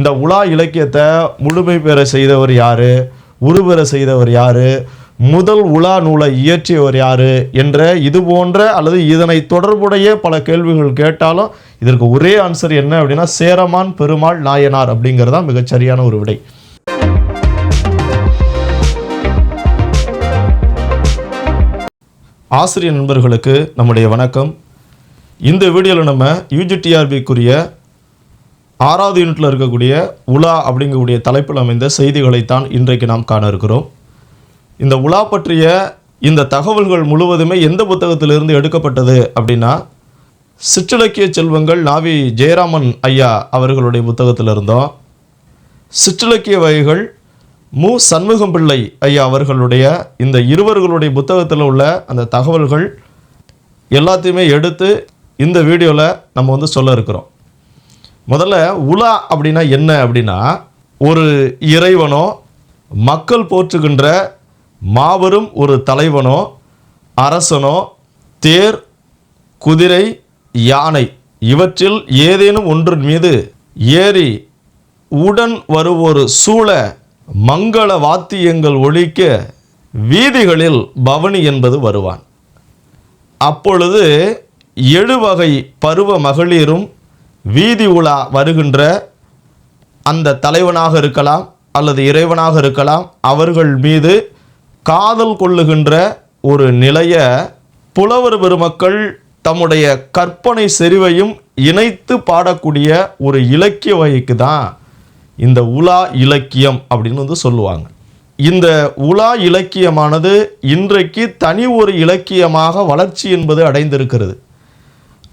இந்த உலா இலக்கியத்தை முழுமை பெற செய்தவர் யாரு? உருபெற செய்தவர் யாரு? முதல் உலா நூலை இயற்றியவர் யாரு? என்ற இது போன்ற அல்லது இதனை தொடர்புடைய பல கேள்விகள் கேட்டாலும் இதற்கு ஒரே ஆன்சர் என்ன அப்படின்னா சேரமான் பெருமாள் நாயனார் அப்படிங்கிறது தான் மிகச்சரியான ஒரு விடை. ஆசிரியர் நண்பர்களுக்கு நம்முடைய வணக்கம். இந்த வீடியோவில் நம்ம யூஜிடிஆர்பிக்குரிய ஆறாவது யூனிட்டில் இருக்கக்கூடிய உலா அப்படிங்கக்கூடிய தலைப்பில் அமைந்த செய்திகளைத்தான் இன்றைக்கு நாம் காண இருக்கிறோம். இந்த உலா பற்றிய இந்த தகவல்கள் முழுவதுமே எந்த புத்தகத்திலிருந்து எடுக்கப்பட்டது அப்படின்னா சிற்றிலக்கிய செல்வங்கள் நாவி ஜெயராமன் ஐயா அவர்களுடைய புத்தகத்தில் இருந்தோம். சிற்றிலக்கிய வகைகள் மு. சண்முகம் பிள்ளை ஐயா அவர்களுடைய இந்த இருவர்களுடைய புத்தகத்தில் உள்ள அந்த தகவல்கள் எல்லாத்தையுமே எடுத்து இந்த வீடியோவில் நம்ம வந்து சொல்ல இருக்கிறோம். முதல்ல உலா அப்படின்னா என்ன அப்படின்னா ஒரு இறைவனோ மக்கள் போற்றுகின்ற மாபெரும் ஒரு தலைவனோ அரசனோ தேர் குதிரை யானை இவற்றில் ஏதேனும் ஒன்றின் மீது ஏறி உடன் வருவோர் சூழ மங்கள வாத்தியங்கள் ஒழிக்க வீதிகளில் பவனி என்பது வருவான். அப்பொழுது எழுவகை பருவ மகளிரும் வீதி உலா வருகின்ற அந்த தலைவனாக இருக்கலாம் அல்லது இறைவனாக இருக்கலாம் அவர்கள் மீது காதல் கொள்ளுகின்ற ஒரு நிலைய புலவர் பெருமக்கள் தம்முடைய கற்பனை செறிவையும் இணைத்து பாடக்கூடிய ஒரு இலக்கிய வகைக்கு தான் இந்த உலா இலக்கியம் அப்படின்னு வந்து சொல்லுவாங்க. இந்த உலா இலக்கியமானது இன்றைக்கு தனி ஒரு இலக்கியமாக வளர்ச்சி என்பது அடைந்திருக்கிறது.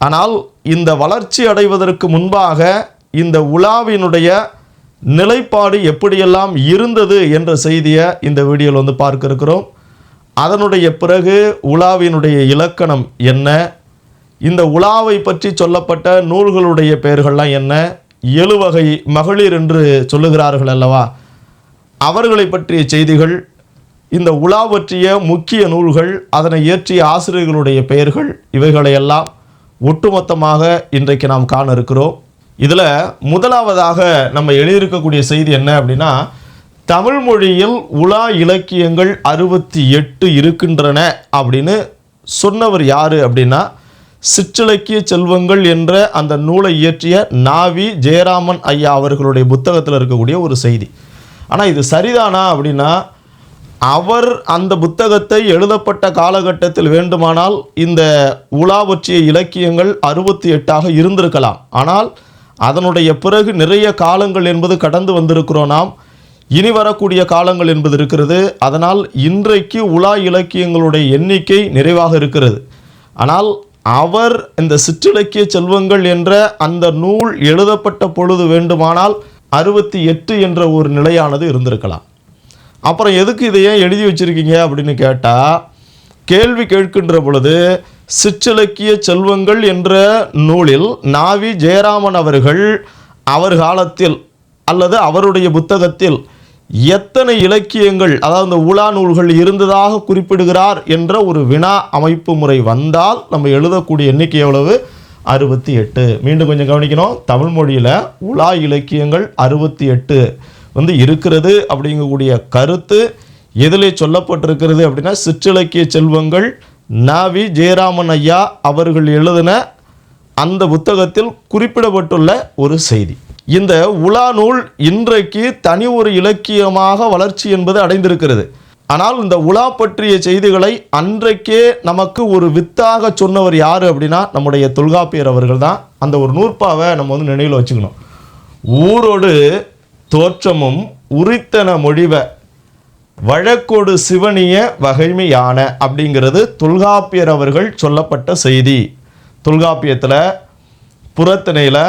ஆனால் இந்த வளர்ச்சி அடைவதற்கு முன்பாக இந்த உலாவினுடைய நிலைப்பாடு எப்படியெல்லாம் இருந்தது என்ற செய்தியை இந்த வீடியோவில் வந்து பார்க்க இருக்கிறோம் அதனுடைய பிறகு உலாவினுடைய இலக்கணம் என்ன? இந்த உலாவை பற்றி சொல்லப்பட்ட நூல்களுடைய பெயர்கள்லாம் என்ன? எழுவகை மகளிர் என்று சொல்லுகிறார்கள் அல்லவா? அவர்களை பற்றிய செய்திகள் இந்த உலா பற்றிய முக்கிய நூல்கள் அதனை இயற்றிய ஆசிரியர்களுடைய பெயர்கள் இவைகளையெல்லாம் ஒட்டுமொத்தமாக இன்றைக்கு நாம் காண இருக்கிறோம். இதில் முதலாவதாக நம்ம எழுதியிருக்கக்கூடிய செய்தி என்ன அப்படின்னா தமிழ் மொழியில் உலா இலக்கியங்கள் அறுபத்தி எட்டு இருக்கின்றன அப்படின்னு சொன்னவர் யார் அப்படின்னா சிற்றிலக்கிய செல்வங்கள் என்ற அந்த நூலை இயற்றிய நாவி ஜெயராமன் ஐயா அவர்களுடைய புத்தகத்தில் இருக்கக்கூடிய ஒரு செய்தி. ஆனால் இது சரிதானா அப்படின்னா அவர் அந்த புத்தகத்தை எழுதப்பட்ட காலகட்டத்தில் வேண்டுமானால் இந்த உலா பற்றிய இலக்கியங்கள் அறுபத்தி எட்டாக இருந்திருக்கலாம். ஆனால் அதனுடைய பிறகு நிறைய காலங்கள் என்பது கடந்து வந்திருக்கிறோம் நாம். இனி வரக்கூடிய காலங்கள் என்பது இருக்கிறது. அதனால் இன்றைக்கு உலா இலக்கியங்களுடைய எண்ணிக்கை நிறைவாக இருக்கிறது. ஆனால் அவர் இந்த சிற்றிலக்கிய செல்வங்கள் என்ற அந்த நூல் எழுதப்பட்ட பொழுது வேண்டுமானால் அறுபத்தி எட்டு என்ற ஒரு நிலையானது இருந்திருக்கலாம். அப்புறம் எதுக்கு இதை ஏன் எழுதி வச்சுருக்கீங்க அப்படின்னு கேட்டால் கேள்வி கேட்கின்ற பொழுது சிற்றிலக்கிய செல்வங்கள் என்ற நூலில் நாவி ஜெயராமன் அவர்கள் அவர் காலத்தில் அல்லது அவருடைய புத்தகத்தில் எத்தனை இலக்கியங்கள் அதாவது இந்த உலா நூல்கள் இருந்ததாக குறிப்பிடுகிறார் என்ற ஒரு வினா அமைப்பு முறை வந்தால் நம்ம எழுதக்கூடிய எண்ணிக்கை எவ்வளவு? அறுபத்தி எட்டு. மீண்டும் கொஞ்சம் கவனிக்கணும். தமிழ் மொழியில் உலா இலக்கியங்கள் அறுபத்தி எட்டு. வந்து இருக்கிறது அப்படிங்கக்கூடிய கருத்து எதிலே சொல்லப்பட்டிருக்கிறது அப்படின்னா சிற்றிலக்கிய செல்வங்கள் நாவி ஜெயராமன் ஐயா அவர்கள் எழுதின அந்த புத்தகத்தில் குறிப்பிடப்பட்டுள்ள ஒரு செய்தி. இந்த உலா நூல் இன்றைக்கு தனி ஒரு இலக்கியமாக வளர்ச்சி என்பது அடைந்திருக்கிறது. ஆனால் இந்த உலா பற்றிய செய்திகளை அன்றைக்கே நமக்கு ஒரு வித்தாக சொன்னவர் யார் அப்படின்னா நம்முடைய தொல்காப்பியர் அவர்கள் தான். அந்த ஒரு நூற்பாவை நம்ம வந்து நினைவில் வச்சுக்கணும். ஊரோடு தோற்றமும் உரித்தன மொழிவ வழக்கோடு சிவனிய வகைமையான அப்படிங்கிறது தொல்காப்பியர் அவர்கள் சொல்லப்பட்ட செய்தி. தொல்காப்பியத்தில் புறத்திணையில்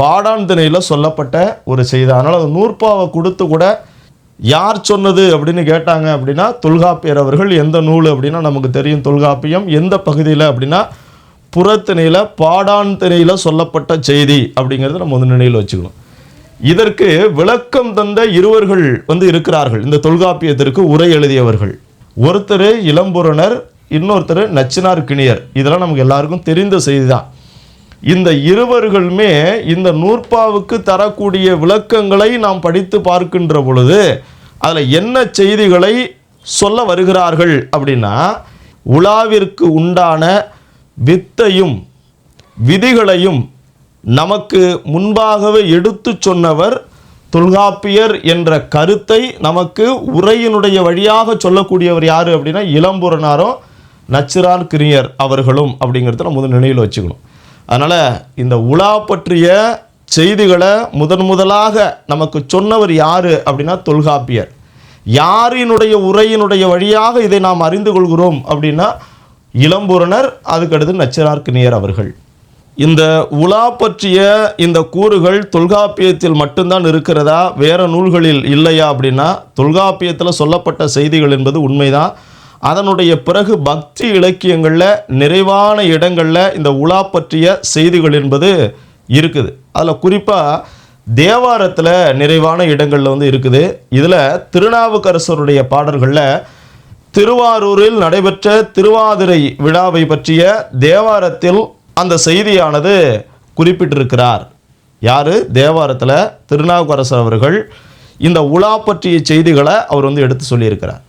பாடாந்திணையில் சொல்லப்பட்ட ஒரு செய்தி. அதனால் அது நூற்பாவை கொடுத்து கூட யார் சொன்னது அப்படின்னு கேட்டாங்க அப்படின்னா தொல்காப்பியர் அவர்கள் எந்த நூல் அப்படின்னா நமக்கு தெரியும் தொல்காப்பியம் எந்த பகுதியில் அப்படின்னா புறத்திணையில் பாடாந்திணையில் சொல்லப்பட்ட செய்தி அப்படிங்கிறத நம்ம வந்து நினைவில் வச்சுக்கணும். இதற்கு விளக்கம் தந்த இருவர்கள் வந்து இருக்கிறார்கள். இந்த தொல்காப்பியத்திற்கு உரை எழுதியவர்கள். ஒருத்தர் இளம்புறனர் இன்னொருத்தர் நச்சினார் கிணியர். இதெல்லாம் நமக்கு எல்லாருக்கும் தெரிந்த செய்தி தான் இந்த இருவர்களுமே இந்த நூற்பாவுக்கு தரக்கூடிய விளக்கங்களை நாம் படித்து பார்க்கின்ற பொழுது அதில் என்ன செய்திகளை சொல்ல வருகிறார்கள் அப்படின்னா உலாவிற்கு உண்டான வித்தையும் விதிகளையும் நமக்கு முன்பாகவே எடுத்து சொன்னவர் தொல்காப்பியர் என்ற கருத்தை நமக்கு உரையினுடைய வழியாக சொல்லக்கூடியவர் யார் அப்படின்னா இளம்புறனாரும் நச்சிரார் கிரியர் அவர்களும் அப்படிங்கிறத நம்ம வந்து நினைவில் வச்சுக்கணும். அதனால் இந்த உலா பற்றிய செய்திகளை முதன் முதலாக நமக்கு சொன்னவர் யார் அப்படின்னா தொல்காப்பியர். யாரினுடைய உரையினுடைய வழியாக இதை நாம் அறிந்து கொள்கிறோம் அப்படின்னா இளம்புறனர் அதுக்கடுத்து நச்சிறார்கிணியர் அவர்கள். இந்த உலா பற்றிய இந்த கூறுகள் தொல்காப்பியத்தில் மட்டும்தான் இருக்கிறதா? வேற நூல்களில் இல்லையா அப்படின்னா தொல்காப்பியத்தில் சொல்லப்பட்ட செய்திகள் என்பது உண்மைதான். அதனுடைய பிறகு பக்தி இலக்கியங்களில் நிறைவான இடங்களில் இந்த உலா பற்றிய செய்திகள் என்பது இருக்குது. அதில் குறிப்பாக தேவாரத்தில் நிறைவான இடங்களில் வந்து இருக்குது. இதில் திருநாவுக்கரசருடைய பாடல்களில் திருவாரூரில் நடைபெற்ற திருவாதிரை விழாவை பற்றிய தேவாரத்தில் அந்த செய்தியானது குறிப்பிட்டிருக்கிறார். யார்? தேவாரத்தில் திருநாவுக்கரசர் அவர்கள் இந்த உலா பற்றிய செய்திகளை அவர் வந்து எடுத்து சொல்லியிருக்கிறார்.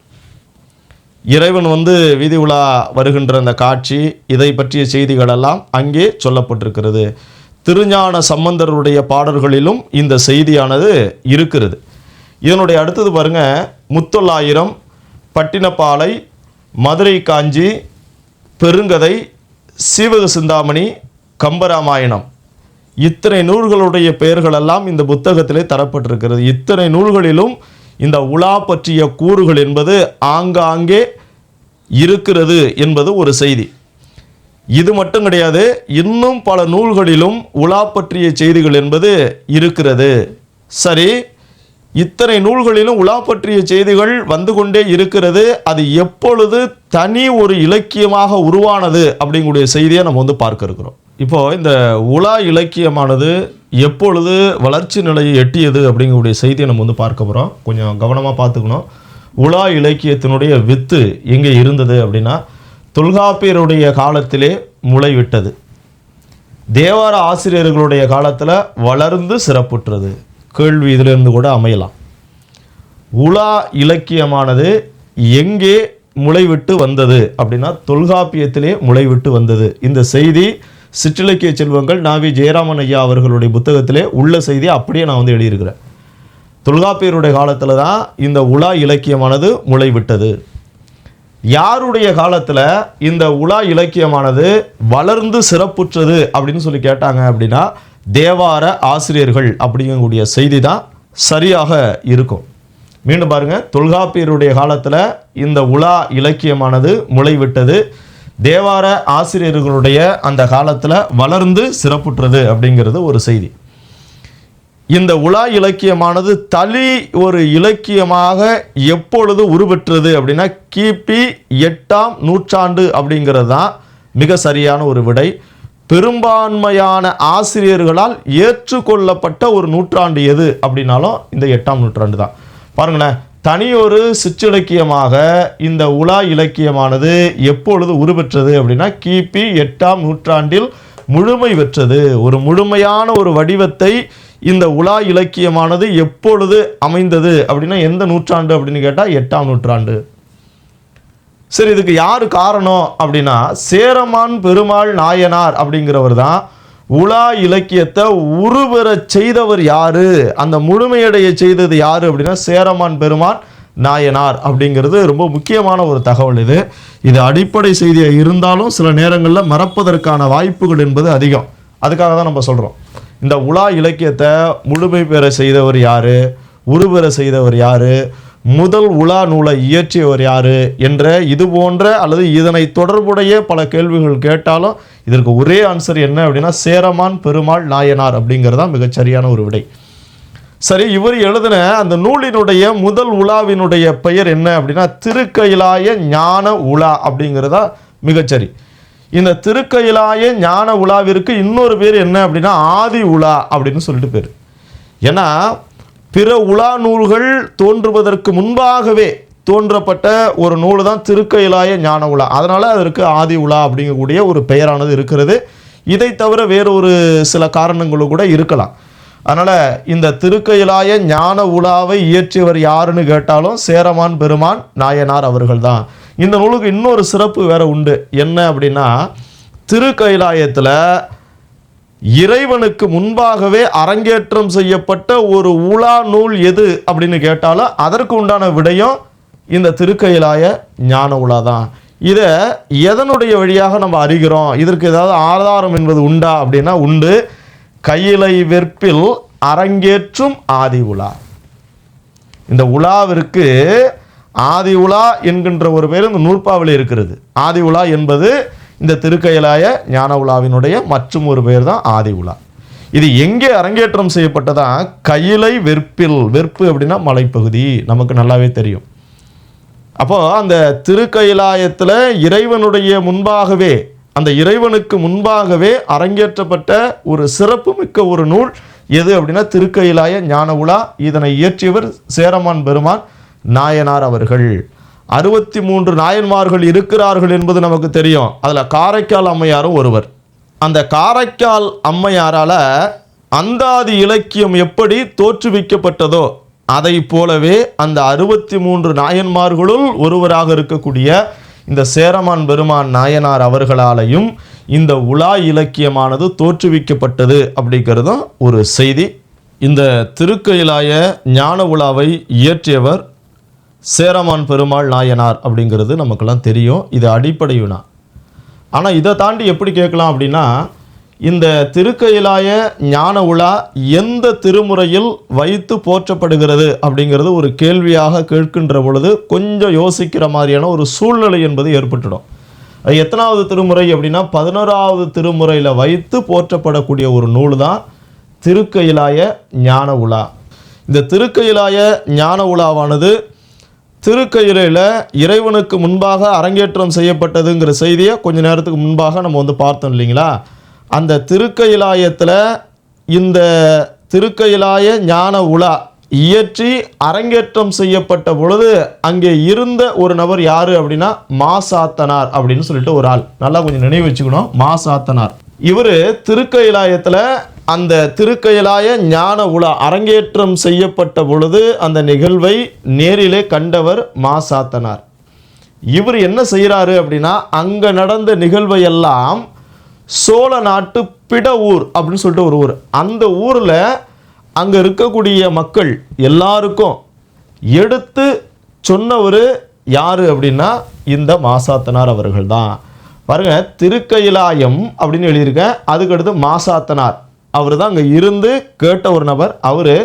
இறைவன் வந்து வீதி உலா வருகின்ற அந்த காட்சி இதை பற்றிய செய்திகளெல்லாம் அங்கே சொல்லப்பட்டிருக்கிறது. திருஞான சம்பந்தருடைய பாடல்களிலும் இந்த செய்தியானது இருக்கிறது. இதனுடைய அடுத்தது பாருங்க முத்தொள்ளாயிரம் பட்டினப்பாலை மதுரை காஞ்சி பெருங்கதை சீவக சிந்தாமணி கம்பராமாயணம். இத்தனை நூல்களுடைய பெயர்களெல்லாம் இந்த புத்தகத்திலே தரப்பட்டிருக்கிறது. இத்தனை நூல்களிலும் இந்த உலா பற்றிய கூறுகள் என்பது ஆங்காங்கே இருக்கிறது என்பது ஒரு செய்தி. இது மட்டும் கிடையாது இன்னும் பல நூல்களிலும் உலா பற்றிய செய்திகள் என்பது இருக்கிறது. சரி இத்தனை நூல்களிலும் உலா பற்றிய செய்திகள் வந்து கொண்டே இருக்கிறது. அது எப்பொழுது தனி ஒரு இலக்கியமாக உருவானது அப்படிங்கக்கூடிய செய்தியை நம்ம வந்து பார்க்க இருக்கிறோம். இப்போ இந்த உலா இலக்கியமானது எப்பொழுது வளர்ச்சி நிலையை எட்டியது அப்படிங்கக்கூடிய செய்தியை நம்ம வந்து பார்க்க போகிறோம் கொஞ்சம் கவனமாக பார்த்துக்கணும். உலா இலக்கியத்தினுடைய வித்து எங்கே இருந்தது அப்படின்னா தொல்காப்பியருடைய காலத்திலே முளைவிட்டது. தேவார ஆசிரியர்களுடைய காலத்தில் வளர்ந்து சிறப்புற்றது. கேள்வி இதிலிருந்து கூட அமையலாம். உலா இலக்கியமானது எங்கே முளைவிட்டு வந்தது? அப்படின்னா தொல்காப்பியத்திலே முளைவிட்டு வந்தது. இந்த செய்தி சிற்றிலக்கிய செல்வங்கள் நாவி ஜெயராமன் ஐயா அவர்களுடைய புத்தகத்திலே உள்ள செய்தி அப்படியே நான் வந்து எழுதியிருக்கிறேன். தொல்காப்பியருடைய காலத்தில் தான் இந்த உலா இலக்கியமானது முளைவிட்டது. யாருடைய காலத்தில் இந்த உலா இலக்கியமானது வளர்ந்து சிறப்புற்றது அப்படின்னு சொல்லி கேட்டாங்க அப்படின்னா தேவார ஆசிரியர்கள் அப்படிங்கக்கூடிய செய்தி தான் சரியாக இருக்கும். மீண்டும் பாருங்கள் தொல்காப்பியருடைய காலத்தில் இந்த உலா இலக்கியமானது முளைவிட்டது. தேவார ஆசிரியர்களுடைய அந்த காலத்தில் வளர்ந்து சிறப்புற்றது அப்படிங்கிறது ஒரு செய்தி. இந்த உலா இலக்கியமானது தளி ஒரு இலக்கியமாக எப்பொழுது உருவெற்றது அப்படின்னா கிபி எட்டாம் நூற்றாண்டு அப்படிங்கிறது தான் மிக சரியான ஒரு விடை. பெரும்பான்மையான ஆசிரியர்களால் ஏற்றுக்கொள்ளப்பட்ட ஒரு நூற்றாண்டு எது அப்படின்னாலும் இந்த எட்டாம் நூற்றாண்டு தான். பாருங்களேன் தனியொரு சிற்றிலக்கியமாக இந்த உலா இலக்கியமானது எப்பொழுது உருவெற்றது அப்படின்னா கிபி எட்டாம் நூற்றாண்டில் முழுமை பெற்றது. ஒரு முழுமையான ஒரு வடிவத்தை இந்த உலா இலக்கியமானது எப்பொழுது அமைந்தது அப்படின்னா எந்த நூற்றாண்டு அப்படின்னு கேட்டால் எட்டாம் நூற்றாண்டு. சரி இதுக்கு யார் காரணம் அப்படின்னா சேரமான் பெருமாள் நாயனார் அப்படிங்கிறவர் தான் உலா இலக்கியத்தை உருவெறச் செய்தவர் யாரு? அந்த முழுமையடைய செய்தது யாரு அப்படின்னா சேரமான் பெருமான் நாயனார் அப்படிங்கிறது ரொம்ப முக்கியமான ஒரு தகவல் இது. இது அடிப்படை செய்தியாக இருந்தாலும் சில நேரங்களில் மறப்பதற்கான வாய்ப்புகள் என்பது அதிகம். அதுக்காக தான் நம்ம சொல்கிறோம் இந்த உலா இலக்கியத்தை முழுமை பெற செய்தவர் யாரு? உருபெற செய்தவர் யாரு? முதல் உலா நூலை இயற்றியவர் யார் என்ற இது போன்ற அல்லது இதனை தொடர்புடைய பல கேள்விகள் கேட்டாலும் இதற்கு ஒரே ஆன்சர் என்ன அப்படின்னா சேரமான் பெருமாள் நாயனார் அப்படிங்கிறது தான் மிகச்சரியான ஒரு விடை. சரி இவர் எழுதின அந்த நூலினுடைய முதல் உலாவினுடைய பெயர் என்ன அப்படின்னா திருக்கயிலாய ஞான உலா அப்படிங்கிறதா மிகச்சரி. இந்த திருக்கயிலாய ஞான உலாவிற்கு இன்னொரு பேர் என்ன அப்படின்னா ஆதி உலா அப்படின்னு சொல்லிட்டு பேர். ஏன்னா பிற உலா நூல்கள் தோன்றுவதற்கு முன்பாகவே தோன்றப்பட்ட ஒரு நூல் தான் திருக்கயிலாய ஞான உலா. அதனால் அதற்கு ஆதி உலா அப்படிங்கக்கூடிய ஒரு பெயரானது இருக்கிறது. இதை தவிர வேறொரு சில காரணங்களும் கூட இருக்கலாம். அதனால் இந்த திருக்கையிலாய ஞான உலாவை இயற்றியவர் யாருன்னு கேட்டாலும் சேரமான் பெருமான் நாயனார் அவர்கள் தான் இந்த நூலுக்கு இன்னொரு சிறப்பு வேற உண்டு. என்ன அப்படின்னா திருக்கைலாயத்தில் இறைவனுக்கு முன்பாகவே அரங்கேற்றம் செய்யப்பட்ட ஒரு உலா நூல் எது அப்படின்னு கேட்டாலும் அதற்கு உண்டான விடயம் இந்த திருக்கையிலாய ஞான உலா தான். இதை எதனுடைய வழியாக நம்ம அறிகிறோம்? இதற்கு ஏதாவது ஆதாரம் என்பது உண்டா அப்படின்னா உண்டு. கையிலை வெற்பில் அரங்கேற்றும் ஆதி உலா. இந்த உலாவிற்கு ஆதி உலா என்கின்ற ஒரு பேர் இந்த நூற்பாவில் இருக்கிறது. ஆதி உலா என்பது இந்த திருக்கையிலாய ஞான உலாவினுடைய மற்றும் ஒரு பெயர் தான் ஆதி உலா. இது எங்கே அரங்கேற்றம் செய்யப்பட்டதா? கையிலை வெற்பில் வெற்பு அப்படின்னா மலைப்பகுதி. நமக்கு நல்லாவே தெரியும். அப்போ அந்த திருக்கயிலாயத்தில் இறைவனுடைய முன்பாகவே அந்த இறைவனுக்கு முன்பாகவே அரங்கேற்றப்பட்ட ஒரு சிறப்புமிக்க ஒரு நூல் எது அப்படின்னா திருக்கயிலாய ஞான உலா. இதனை இயற்றியவர் சேரமான் பெருமான் நாயனார் அவர்கள். அறுபத்தி மூன்று நாயன்மார்கள் இருக்கிறார்கள் என்பது நமக்கு தெரியும். அதில் காரைக்கால் அம்மையாரும் ஒருவர். அந்த காரைக்கால் அம்மையாரால் அந்தாதி இலக்கியம் எப்படி தோற்றுவிக்கப்பட்டதோ அதை போலவே அந்த அறுபத்தி மூன்று நாயன்மார்களுள் ஒருவராக இருக்கக்கூடிய இந்த சேரமான் பெருமான் நாயனார் அவர்களாலையும் இந்த உலா இலக்கியமானது தோற்றுவிக்கப்பட்டது அப்படிங்கிறதும் ஒரு செய்தி. இந்த திருக்கையிலாய ஞான உலாவை இயற்றியவர் சேரமான் பெருமாள் நாயனார் அப்படிங்கிறது நமக்கெல்லாம் தெரியும். இது அடிப்படை வினா. ஆனால் இதை தாண்டி எப்படி கேட்கலாம் அப்படின்னா இந்த திருக்கையிலாய ஞான உலா எந்த திருமுறையில் வைத்து போற்றப்படுகிறது அப்படிங்கிறது ஒரு கேள்வியாக கேட்கின்ற பொழுது கொஞ்சம் யோசிக்கிற மாதிரியான ஒரு சூழ்நிலை என்பது ஏற்பட்டுடும். அது எத்தனாவது திருமுறை அப்படின்னா பதினோராவது திருமுறையில் வைத்து போற்றப்படக்கூடிய ஒரு நூல் தான் திருக்கையிலாய ஞான உலா. இந்த திருக்கையிலாய ஞான உலாவானது திருக்கயிறையில் இறைவனுக்கு முன்பாக அரங்கேற்றம் செய்யப்பட்டதுங்கிற செய்தியை கொஞ்ச நேரத்துக்கு முன்பாக நம்ம வந்து பார்த்தோம் இல்லைங்களா? அந்த திருக்கயிலாயத்தில் இந்த திருக்கயிலாய ஞான உலா இயற்றி அரங்கேற்றம் செய்யப்பட்ட பொழுது அங்கே இருந்த ஒரு நபர் யாரு அப்படின்னா மாசாத்தனார் அப்படின்னு சொல்லிட்டு ஒரு ஆள். நல்லா கொஞ்சம் நினைவு வச்சுக்கணும். மாசாத்தனார் இவர் திருக்கயிலாயத்தில் அந்த திருக்கையிலாய ஞான உலா அரங்கேற்றம் செய்யப்பட்ட பொழுது அந்த நிகழ்வை நேரிலே கண்டவர் மாசாத்தனார் இவர் என்ன செய்கிறாரு அப்படின்னா அங்கே நடந்த நிகழ்வை எல்லாம் சோழ நாட்டு பிட ஊர் அப்படின்னு சொல்லிட்டு ஒரு ஊர். அந்த ஊரில் அங்கே இருக்கக்கூடிய மக்கள் எல்லாருக்கும் எடுத்து சொன்னவர் யார் அப்படின்னா இந்த மாசாத்தனார் அவர்கள் தான் பாருங்க திருக்கயிலாயம் அப்படின்னு எழுதியிருக்கேன் அதுக்கடுத்து மாசாத்தனார் அவர் தான் அங்கே இருந்து கேட்ட ஒரு நபர். அவர்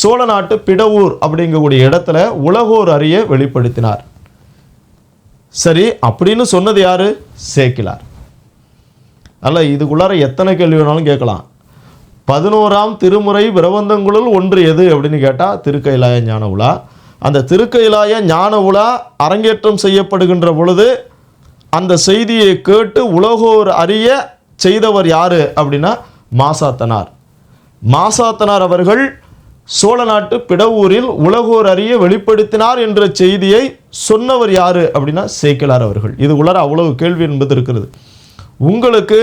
சோழ நாட்டு பிடவூர் அப்படிங்கக்கூடிய இடத்துல உலகோர் அறிய வெளிப்படுத்தினார். சரி அப்படின்னு சொன்னது யாரு? சேக்கிலார். அல்ல இதுக்குள்ளார எத்தனை கேள்வி வேணாலும் கேட்கலாம். பதினோராம் திருமுறை பிரபந்தங்களுள் ஒன்று எது அப்படின்னு கேட்டால் திருக்கைலாய ஞான உலா. அந்த திருக்கைலாய ஞான உலா அரங்கேற்றம் செய்யப்படுகின்ற பொழுது அந்த செய்தியை கேட்டு உலகோர் அறிய செய்தவர் யாரு அப்படின்னா மாசாத்தனார். மாசாத்தனார் அவர்கள் சோழ நாட்டு பிடவூரில் உலகோர் அறிய வெளிப்படுத்தினார் என்ற செய்தியை சொன்னவர் யாரு அப்படின்னா சேக்கிலார் அவர்கள். இது உலர அவ்வளவு கேள்வி என்பது இருக்கிறது. உங்களுக்கு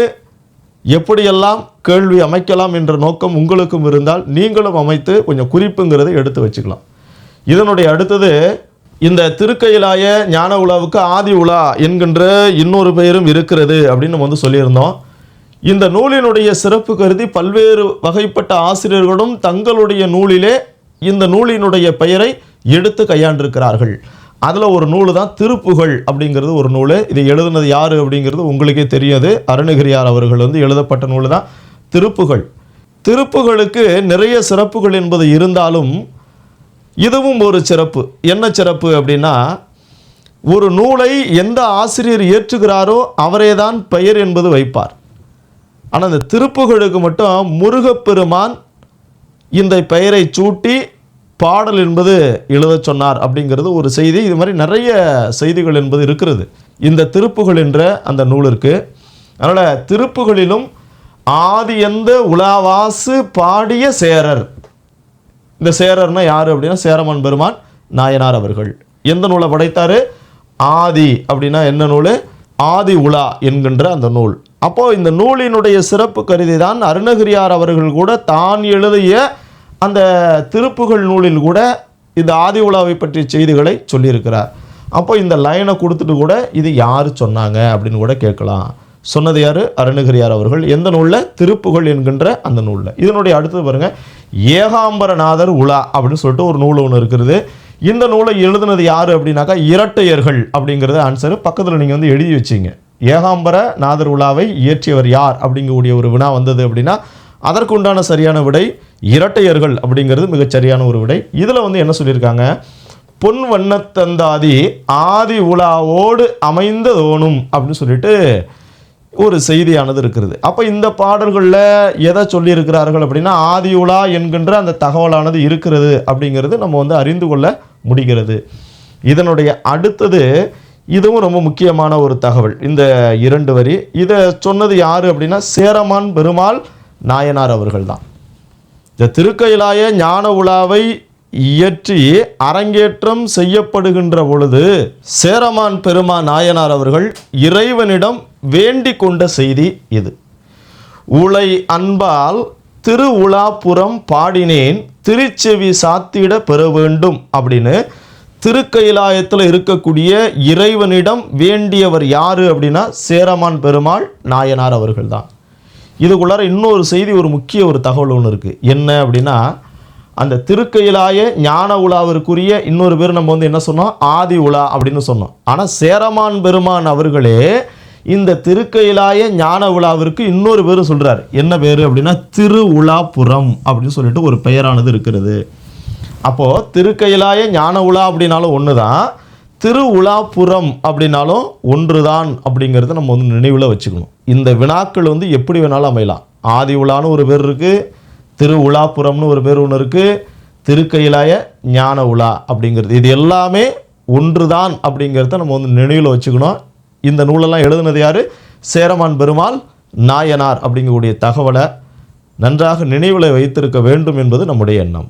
எப்படியெல்லாம் கேள்வி அமைக்கலாம் என்ற நோக்கம் உங்களுக்கும் இருந்தால் நீங்களும் அமைத்து கொஞ்சம் குறிப்புங்கிறதை எடுத்து வச்சுக்கலாம். இதனுடைய அடுத்தது இந்த திருக்கையிலாய ஞான உலாவுக்கு ஆதி உலா என்கின்ற இன்னொரு பெயரும் இருக்கிறது அப்படின்னு நம்ம வந்து சொல்லியிருந்தோம். இந்த நூலினுடைய சிறப்பு கருதி பல்வேறு வகைப்பட்ட ஆசிரியர்களும் தங்களுடைய நூலிலே இந்த நூலினுடைய பெயரை எடுத்து கையாண்டிருக்கிறார்கள். அதில் ஒரு நூல் தான் திருப்புகள் அப்படிங்கிறது ஒரு நூல். இதை எழுதுனது யார் அப்படிங்கிறது உங்களுக்கே தெரியாது. அருணகிரியார் அவர்கள் வந்து எழுதப்பட்ட நூல் தான் திருப்புகள் திருப்புகளுக்கு நிறைய சிறப்புகள் என்பது இருந்தாலும் இதுவும் ஒரு சிறப்பு. என்ன சிறப்பு அப்படின்னா ஒரு நூலை எந்த ஆசிரியர் ஏற்றுகிறாரோ அவரே தான் பெயர் என்பது வைப்பார். ஆனால் இந்த திருப்புகழுக்கு மட்டும் முருகப்பெருமான் இந்த பெயரை சூட்டி பாடல் என்பது எழுதச் சொன்னார் அப்படிங்கிறது ஒரு செய்தி. இது மாதிரி நிறைய செய்திகள் என்பது இருக்கிறது. இந்த திருப்புகள் என்ற அந்த நூலிற்கு. அதனால் திருப்புகளிலும் ஆதி எந்த உலாவாசு பாடிய சேரர். இந்த சேரர்னா யார் அப்படின்னா சேரமான் பெருமான் நாயனார் அவர்கள். எந்த நூலை படைத்தார்? ஆதி அப்படின்னா என்ன நூல்? ஆதி உலா என்கின்ற அந்த நூல். அப்போ இந்த நூலினுடைய சிறப்பு கருதி தான் அருணகிரியார் அவர்கள் கூட தான் எழுதிய அந்த திருப்புகள் நூலில் கூட இந்த ஆதி உலாவை பற்றிய செய்திகளை சொல்லியிருக்கிறார். அப்போ இந்த லைனை கொடுத்துட்டு கூட இது யார் சொன்னாங்க அப்படின்னு கூட கேட்கலாம். சொன்னது யார்? அருணகிரியார் அவர்கள். எந்த நூலில்? திருப்புகள் என்கின்ற அந்த நூலில். இதனுடைய அடுத்தது பாருங்க. ஏகாம்பரநாதர் உலா அப்படின்னு சொல்லிட்டு ஒரு நூல் ஒன்று இருக்கிறது. இந்த நூலை எழுதுனது யார் அப்படின்னாக்கா இரட்டையர்கள் அப்படிங்கிறது ஆன்சர் பக்கத்தில் நீங்கள் வந்து எழுதி வச்சிங்க. ஏகாம்பர நாதர் உலாவை இயற்றியவர் யார் அப்படிங்கக்கூடிய ஒரு வினா வந்தது அப்படின்னா அதற்குண்டான சரியான விடை இரட்டையர்கள் அப்படிங்கிறது மிகச் சரியான ஒரு விடை. இதில் வந்து என்ன சொல்லியிருக்காங்க? பொன் வண்ணத்தந்தாதி ஆதி உலாவோடு அமைந்த தோணும் அப்படின்னு சொல்லிட்டு ஒரு செய்தியானது இருக்கிறது. அப்போ இந்த பாடல்களில் எதை சொல்லியிருக்கிறார்கள் அப்படின்னா ஆதி உலா என்கின்ற அந்த தகவலானது இருக்கிறது அப்படிங்கிறது நம்ம வந்து அறிந்து கொள்ள முடிகிறது. இதனுடைய அடுத்தது இதுவும் ரொம்ப முக்கியமான ஒரு தகவல். இந்த இரண்டு வரி இதை சொன்னது யார் அப்படின்னா சேரமான் பெருமாள் நாயனார் அவர்கள் தான் இந்த திருக்கையிலாய ஞான உலாவை இயற்றி அரங்கேற்றம் செய்யப்படுகின்ற பொழுது சேரமான் பெருமா நாயனார் அவர்கள் இறைவனிடம் வேண்டிக் கொண்ட செய்தி இது. உலை அன்பால் திரு பாடினேன் திருச்செவி சாத்திட பெற வேண்டும் அப்படின்னு திருக்கயிலாயத்தில் இருக்கக்கூடிய இறைவனிடம் வேண்டியவர் யாரு அப்படின்னா சேரமான் பெருமாள் நாயனார் அவர்கள் தான் இதுக்குள்ளார இன்னொரு செய்தி ஒரு முக்கிய ஒரு தகவல் ஒன்று இருக்குது என்ன அப்படின்னா அந்த திருக்கயிலாய ஞான உலாவிற்குரிய இன்னொரு பேர் நம்ம வந்து என்ன சொன்னோம்? ஆதி உலா அப்படின்னு சொன்னோம். ஆனால் சேரமான் பெருமான் அவர்களே இந்த திருக்கையிலாய ஞான விழாவிற்கு இன்னொரு பேர் சொல்கிறார் என்ன பேர் அப்படின்னா திரு உலாபுரம் அப்படின்னு சொல்லிட்டு ஒரு பெயரானது இருக்கிறது. அப்போது திருக்கையிலாய ஞான உலா அப்படின்னாலும் ஒன்று தான் திரு உலாபுரம் அப்படின்னாலும் ஒன்று தான் அப்படிங்கிறத நம்ம வந்து நினைவில் வச்சுக்கணும். இந்த வினாக்கள் வந்து எப்படி வேணாலும் அமையலாம். ஆதி உலான்னு ஒரு பேர் இருக்குது திரு உலாபுரம்னு ஒரு பேர் ஒன்று இருக்குது திருக்கையிலாய ஞான உலா அப்படிங்கிறது. இது எல்லாமே ஒன்று தான் அப்படிங்கிறத நம்ம வந்து நினைவில் வச்சுக்கணும். இந்த நூலெல்லாம் எழுதுனது யார்? சேரமான் பெருமாள் நாயனார் அப்படிங்கக்கூடிய தகவலை நன்றாக நினைவில் வைத்திருக்க வேண்டும் என்பது நம்முடைய எண்ணம்.